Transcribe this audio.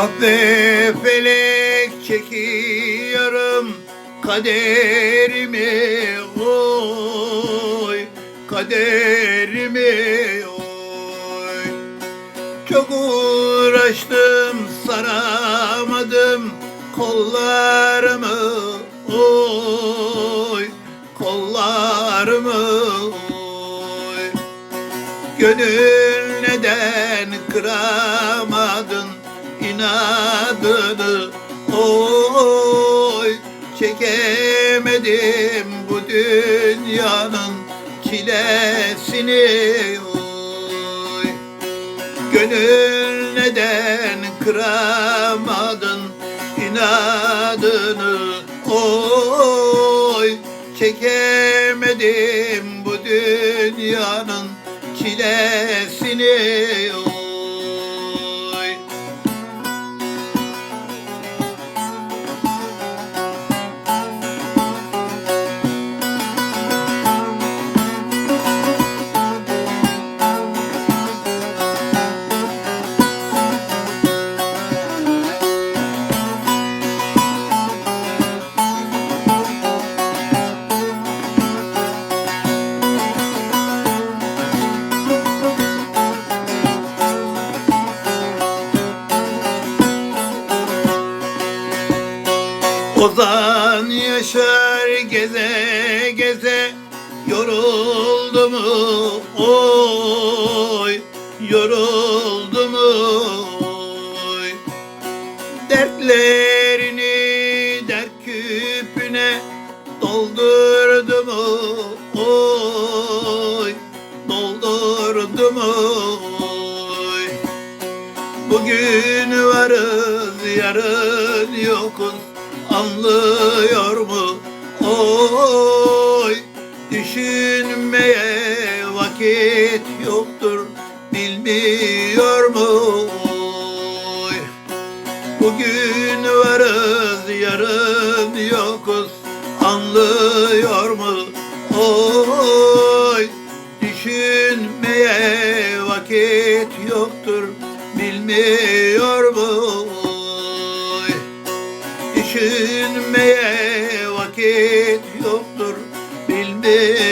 Ah be felek çekiyorum kaderimi oy kaderimi oy. Çok uğraştım saramadım kollarımı oy kollarımı oy. Gönül neden kıramadın inadını Oy çekemedim bu dünyanın çilesini Oy. Gönül neden kıramadın inadını? Oy çekemedim bu dünyanın çilesini Ozan yaşar geze geze yoruldu mu? Oy yoruldu mu? Oy. Dertlerini dert küpüne doldurdu mu? Oy doldurdu mu? Oy. Bugün varız yarın yokuz anlıyor mu? Oy düşünmeye vakit yoktur bilmiyor mu? Oy Bugün varız yarın yokuz anlıyor mu? Oy düşünmeye vakit yoktur bilmiyor mu? düşünmeye vakit yoktur bilmem.